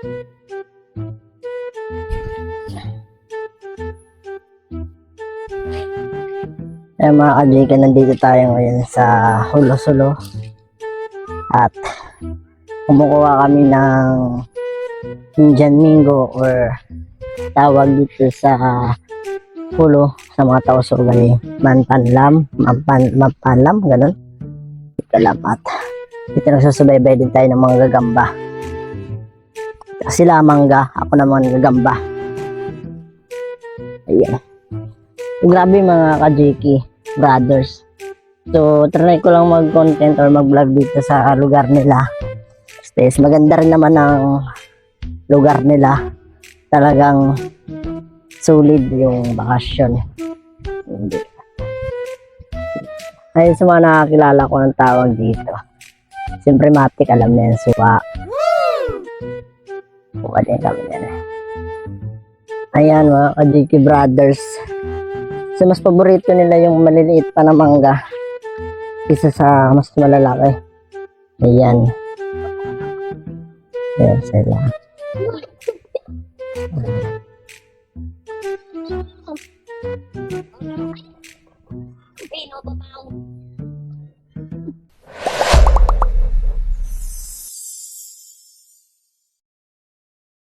Eh mga kajika, nandito tayo ngayon sa Hulo-Sulo. At kumukuha kami ng Indian Mingo or tawag dito sa Hulo sa mga tao survey. Manpanlam, mampan, mampanlam, ganun. Kalapat. Dito nagsusubaybay din tayo ng mga gagamba. Sila mangga, ako naman gagamba. Ayan. Grabe mga kajiki brothers. So, try ko lang mag-content or mag-vlog dito sa lugar nila. Space. Maganda rin naman ang lugar nila. Talagang solid yung bakasyon. Hindi. Ayun sa mga nakakilala ko ng tawag dito. Siyempre, matik alam na yan. Suwa. Pwede kami na na. Ayan ano mga ka-JK Brothers. Kasi mas paborito nila yung maliliit pa na mangga. Isa sa mas malalaki. Ayan. Ayan sila. Ayan.